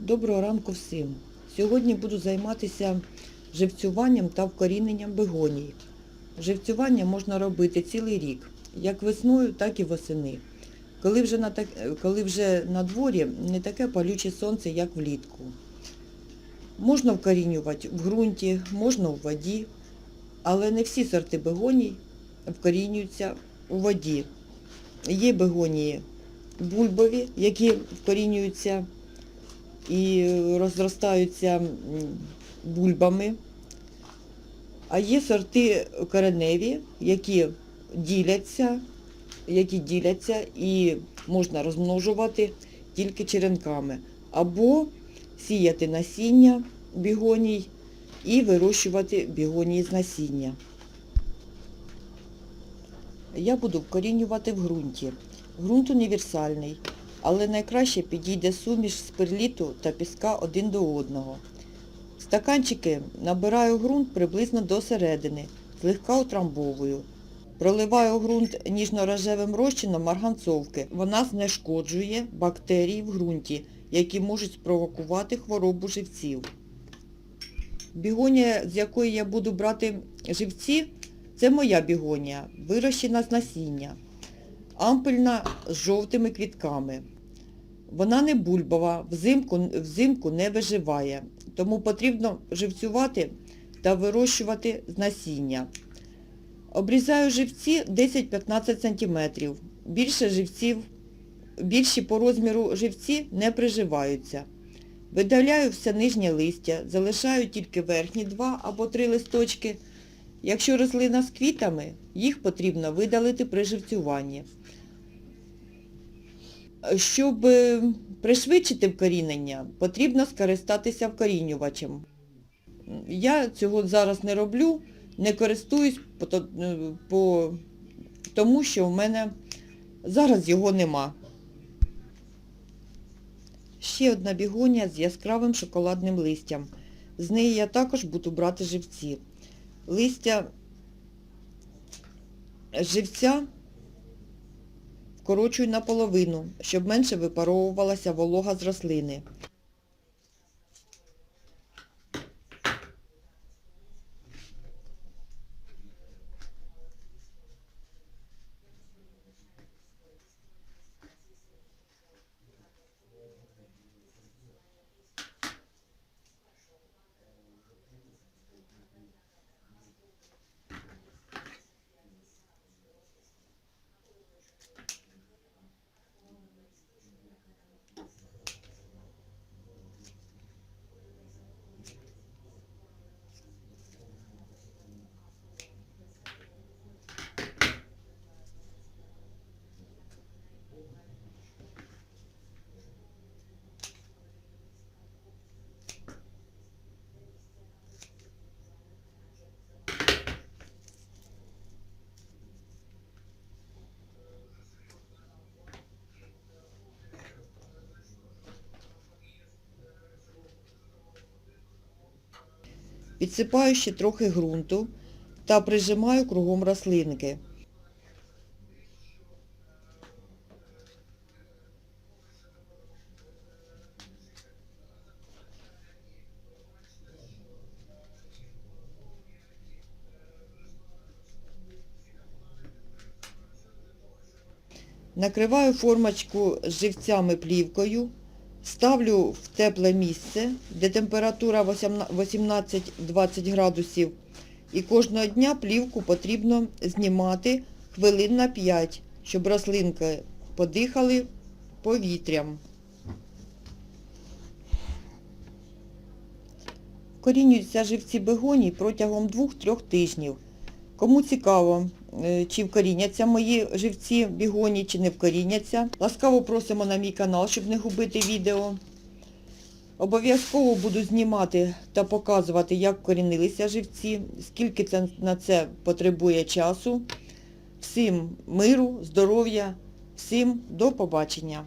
Доброго ранку всім. Сьогодні буду займатися живцюванням та вкоріненням бегоній. Живцювання можна робити цілий рік, як весною, так і восени. Коли вже на, так... коли вже на дворі не таке палюче сонце, як влітку. Можна вкорінювати в ґрунті, можна у воді, але не всі сорти бегоній вкорінюються у воді. Є бегонії бульбові, які вкорінюються і розростаються бульбами. А є сорти кореневі, які діляться, які діляться і можна розмножувати тільки черенками. Або сіяти насіння бігоній і вирощувати бігонії з насіння. Я буду вкорінювати в ґрунті. Ґрунт універсальний, але найкраще підійде суміш з перліту та піска один до одного. Стаканчики набираю ґрунт приблизно до середини, злегка утрамбовую. Проливаю ґрунт ніжно-рожевим розчином марганцовки. Вона знешкоджує бактерії в ґрунті, які можуть спровокувати хворобу живців. Бігонія, з якої я буду брати живці, це моя бігонія, вирощена з насіння. Ампельна з жовтими квітками. Вона не бульбова, взимку, взимку не виживає, тому потрібно живцювати та вирощувати з насіння. Обрізаю живці 10-15 см. Більше живців, більші по розміру живці не приживаються. Видаляю все нижнє листя, залишаю тільки верхні два або три листочки. Якщо рослина з квітами, їх потрібно видалити при живцюванні. Щоб е, пришвидшити вкорінення, потрібно скористатися вкорінювачем. Я цього зараз не роблю, не користуюсь, е, тому що в мене зараз його нема. Ще одна бігонія з яскравим шоколадним листям. З неї я також буду брати живці. Листя живця вкорочую наполовину, щоб менше випаровувалася волога з рослини. Підсипаю ще трохи ґрунту та прижимаю кругом рослинки. Накриваю формочку живцями плівкою, ставлю в тепле місце, де температура 18-20 градусів. І кожного дня плівку потрібно знімати хвилин на 5, щоб рослинки подихали повітрям. Корінюються живці бегоній протягом 2-3 тижнів. Кому цікаво, е, чи вкоріняться мої живці бігоні, чи не вкоріняться, ласкаво просимо на мій канал, щоб не губити відео. Обов'язково буду знімати та показувати, як вкорінилися живці, скільки це, на це потребує часу. Всім миру, здоров'я, всім до побачення.